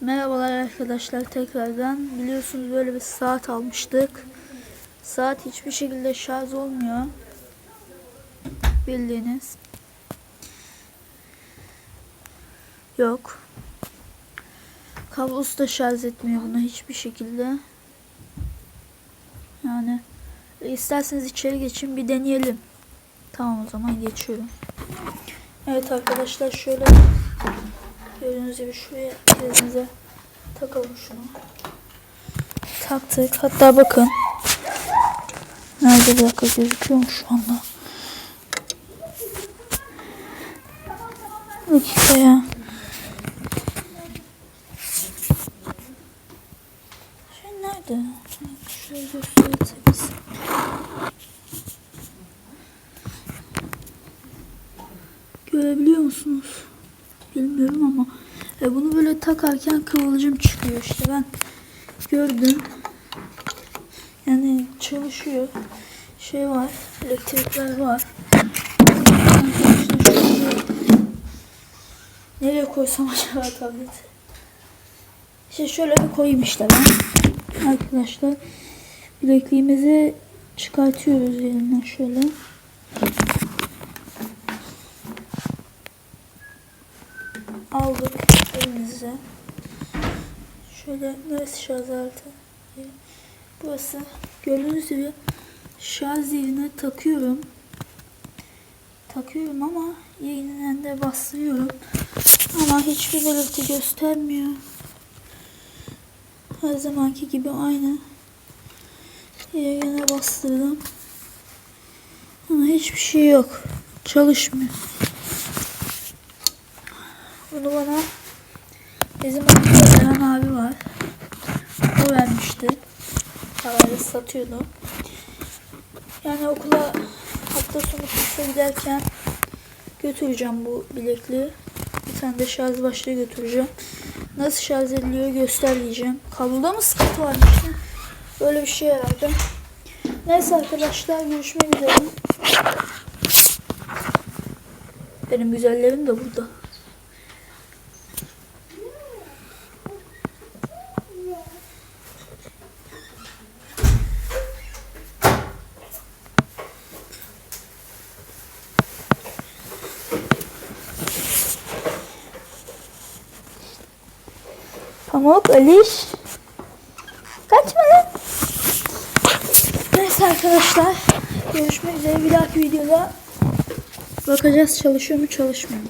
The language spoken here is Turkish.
Merhabalar arkadaşlar tekrardan. Biliyorsunuz böyle bir saat almıştık. Saat hiçbir şekilde şarj olmuyor. Bildiğiniz. Yok. Kablosu da şarj etmiyor bunu hiçbir şekilde. Yani isterseniz içeri geçin bir deneyelim. Tamam o zaman geçiyorum. Evet arkadaşlar şöyle gördüğünüz gibi şuraya elinize takalım şunu. Taktık. Hatta bakın. Nerede bir dakika gözüküyor mu şu anda? Dakika ya. Şey nerede? Şöyle gösterseniz. Görebiliyor musunuz? Bilmiyorum ama e, bunu böyle takarken kıvılcım çıkıyor işte ben gördüm. Yani çalışıyor. Şey var, elektrikler var. Nereye koysam acaba tableti? İşte şöyle bir koyayım işte ben. Arkadaşlar bilekliğimizi çıkartıyoruz yerinden şöyle. Aldık elimize. Şöyle neresi şarj aleti? Burası gördüğünüz gibi şarj yerine takıyorum. Takıyorum ama yeniden de bastırıyorum. Ama hiçbir belirti göstermiyor. Her zamanki gibi aynı. Yerine bastırdım. Ama hiçbir şey yok. Çalışmıyor. Bunu bana bizim Eren abi var. O vermişti. Parayla satıyordu. Yani okula hafta sonu kursa giderken götüreceğim bu bilekliği. Bir tane de şarj başlığı götüreceğim. Nasıl şarj ediliyor göster diyeceğim. Kabloda mı sıkıntı varmış? Böyle bir şey herhalde. Neyse arkadaşlar görüşmek üzere. Benim güzellerim de burada. Pamuk, Aliş. Kaçma lan. Neyse arkadaşlar. Görüşmek üzere. Bir dahaki videoda bakacağız çalışıyor mu çalışmıyor mu.